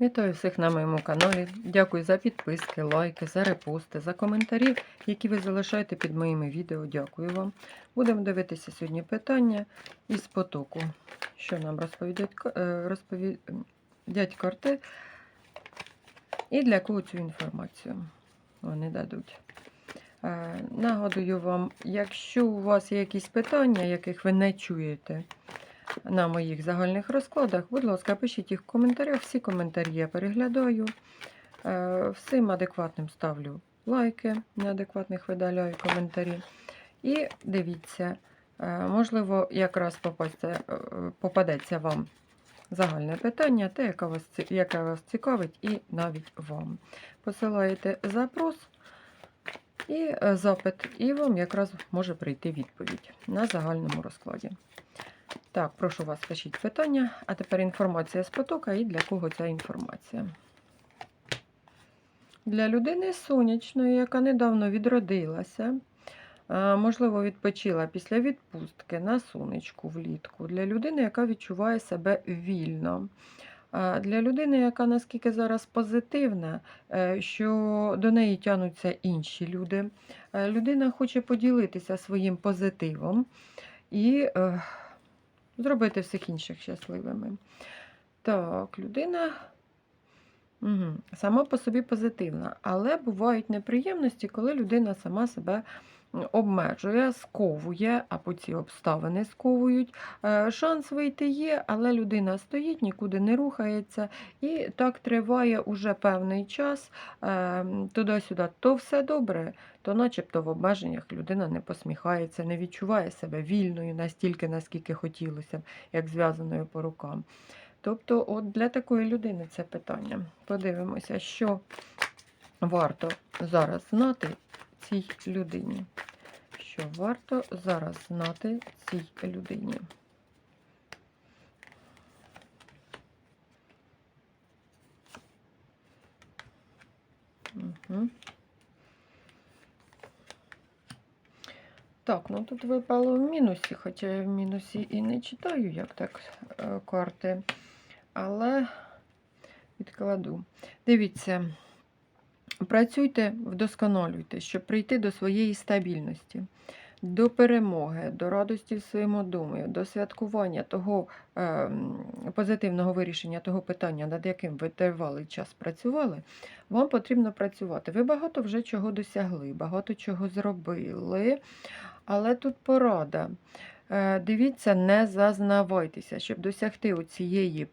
Вітаю всіх на моєму каналі. Дякую за підписки, лайки, за репости, за коментарі, які ви залишаєте під моїми відео. Дякую вам. Будемо дивитися сьогодні питання із потоку. Що нам розповідають, ка- е, розповідять карти і для кого цю інформацію вони дадуть. Е, Нагадую вам, якщо у вас є якісь питання, яких ви не чуєте, на моїх загальних розкладах. Будь ласка, пишіть їх в коментарях. Всі коментарі я переглядаю. Е, Всім адекватним ставлю лайки, неадекватних видаляю коментарі. І дивіться, е, можливо, якраз е, попадеться вам загальне питання, те, яке вас, яке вас цікавить, і навіть вам. Посилаєте запрос і запит, і вам якраз може прийти відповідь на загальному розкладі. Так, прошу вас, пишіть питання. А тепер інформація з потока і для кого ця інформація. Для людини сонячної, яка недавно відродилася, можливо, відпочила після відпустки на сонечку влітку. Для людини, яка відчуває себе вільно. Для людини, яка наскільки зараз позитивна, е, що до неї тянуться інші люди. Е, Людина хоче поділитися своїм позитивом і е, зробити всіх інших щасливими. Так, людина угу. сама по собі позитивна, але бувають неприємності, коли людина сама себе обмежує, сковує, або ці обставини сковують. Е, Шанс вийти є, але людина стоїть, нікуди не рухається, і так триває уже певний час. е, Туди-сюди то все добре, то начебто в обмеженнях людина не посміхається, не відчуває себе вільною настільки, наскільки хотілося як зв'язаною по рукам. Тобто, от для такої людини це питання. Подивимося, що варто зараз знати цій людині. Що варто зараз знати цій людині? Угу. Так, ну тут випало в мінусі, хоча я в мінусі і не читаю, як так е, карти. Але відкладу. Дивіться, працюйте, вдосконалюйте, щоб прийти до своєї стабільності, до перемоги, до радості в своєму домі, до святкування того е, позитивного вирішення того питання, над яким ви тривалий час працювали. Вам потрібно працювати. Ви багато вже чого досягли, багато чого зробили. Але тут порада. Е, Дивіться, не зазнавайтеся, щоб досягти цієї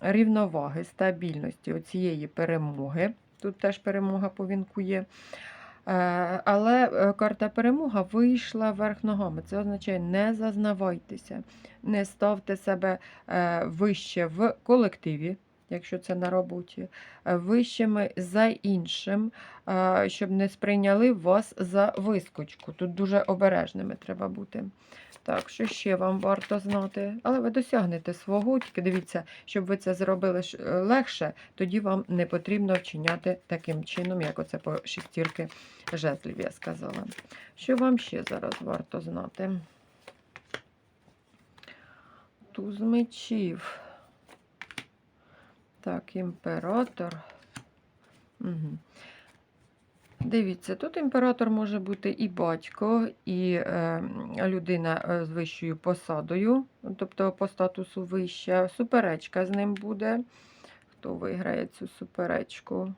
рівноваги, стабільності, цієї перемоги. Тут теж перемога по вінку є. Е, Але е, карта перемога вийшла вверх ногами. Це означає не зазнавайтеся, не ставте себе е, вище в колективі, якщо це на роботі, е, вищими за іншим, е, щоб не сприйняли вас за вискочку. Тут дуже обережними треба бути. Так, що ще вам варто знати? Але ви досягнете свого, тільки дивіться, щоб ви це зробили е, легше, тоді вам не потрібно вчиняти таким чином, як оце по шестірки жезлів, я сказала. Що вам ще зараз варто знати? Туз мечів. Так, імператор. Угу. Дивіться, тут імператор може бути і батько, і е, людина е, з вищою посадою, тобто по статусу вища. Суперечка з ним буде. Хто виграє цю суперечку?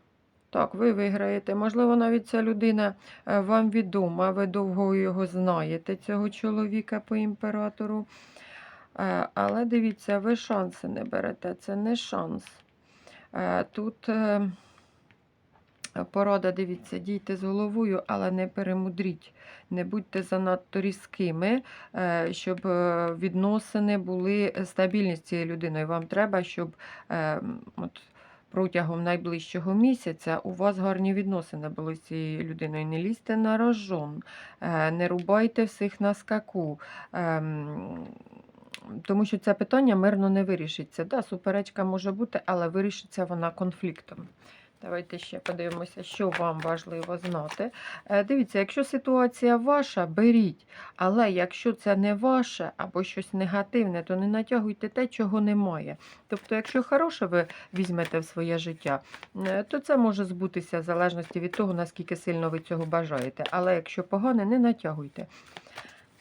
Так, ви виграєте. Можливо, навіть ця людина е, вам відома, ви довго його знаєте, цього чоловіка по імператору. Е, Але дивіться, ви шанси не берете, це не шанс. Е, Тут. е, Порада, дивіться, дійте з головою, але не перемудріть. Не будьте занадто різкими, е, щоб відносини були стабільні з цією людиною. Вам треба, щоб от, протягом найближчого місяця у вас гарні відносини були з цією людиною. Не лізьте на рожон, не рубайте всіх на скаку. Тому що це питання мирно не вирішиться. Да, суперечка може бути, але вирішиться вона конфліктом. Давайте ще подивимося, що вам важливо знати. Е, Дивіться, якщо ситуація ваша, беріть. Але якщо це не ваше або щось негативне, то не натягуйте те, чого немає. Тобто, якщо хороше ви візьмете в своє життя, е, то це може збутися в залежності від того, наскільки сильно ви цього бажаєте. Але якщо погане, не натягуйте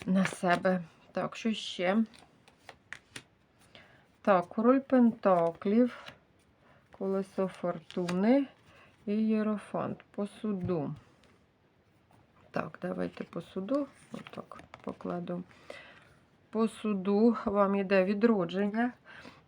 на себе. Так, що ще? Так, король Пентаклів, колесо фортуни і Єрофант по суду. Так, давайте по суду. Отак покладу. По суду вам йде відродження.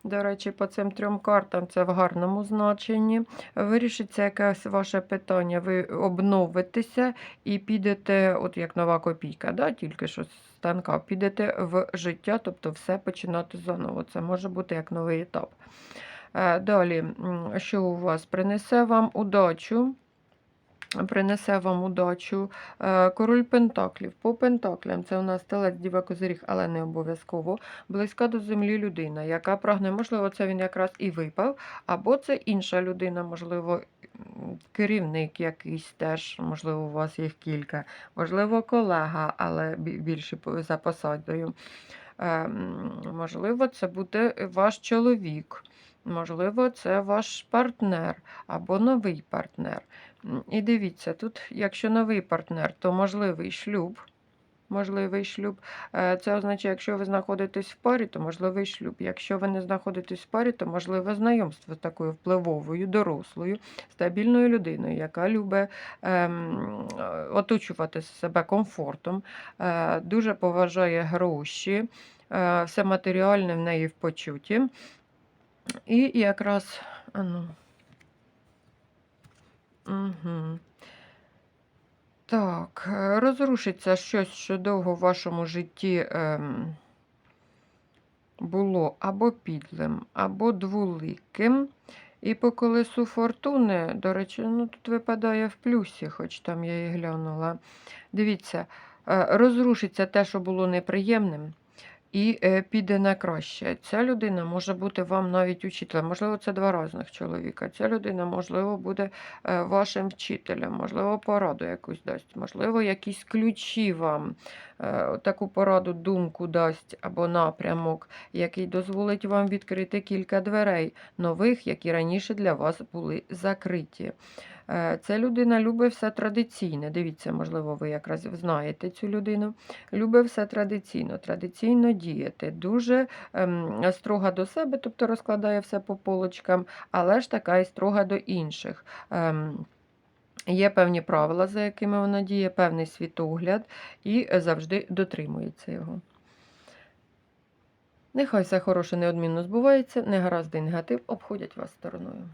До речі, по цим трьом картам це в гарному значенні. Вирішиться якесь ваше питання, ви обновитеся і підете, от як нова копійка, да? тільки що з станка, підете в життя, тобто все починати заново. Це може бути як новий етап. Е, Далі, що у вас принесе вам удачу? Принесе вам удачу. Е, Король Пентаклів. По Пентаклям це у нас телець Діва Козиріг, але не обов'язково. Близька до землі людина, яка прагне, можливо, це він якраз і випав, або це інша людина, можливо, керівник якийсь теж, можливо, у вас їх кілька, можливо, колега, але більше за посадою. Е, Можливо, це буде ваш чоловік. Можливо, це ваш партнер або новий партнер. І дивіться, тут, якщо новий партнер, то можливий шлюб. Можливий шлюб. Е, Це означає, якщо ви знаходитесь в парі, то можливий шлюб. Якщо ви не знаходитесь в парі, то можливе знайомство з такою впливовою, дорослою, стабільною людиною, яка любить ем, оточувати себе комфортом, е, дуже поважає гроші, е, все матеріальне в неї в почуті. І якраз. ну, Угу. Так, е, розрушиться щось, що довго в вашому житті ем, було або підлим, або двуликим. І по колесу фортуни, до речі, ну тут випадає в плюсі, хоч там я і глянула. Дивіться, е, розрушиться те, що було неприємним, і е, піде на краще. Ця людина може бути вам навіть учителем. Можливо, це два різних чоловіка. Ця людина, можливо, буде е, вашим вчителем, можливо, пораду якусь дасть, можливо, якісь ключі вам, е, таку пораду, думку дасть або напрямок, який дозволить вам відкрити кілька дверей нових, які раніше для вас були закриті. Е, Ця людина любить все традиційне. Дивіться, можливо, ви якраз знаєте цю людину. Любить все традиційно, традиційно діяти. Дуже ем, строга до себе, тобто розкладає все по полочкам, але ж така і строга до інших. Ем, Є певні правила, за якими вона діє, певний світогляд і завжди дотримується його. Нехай все хороше неодмінно збувається, негаразди і негатив обходять вас стороною.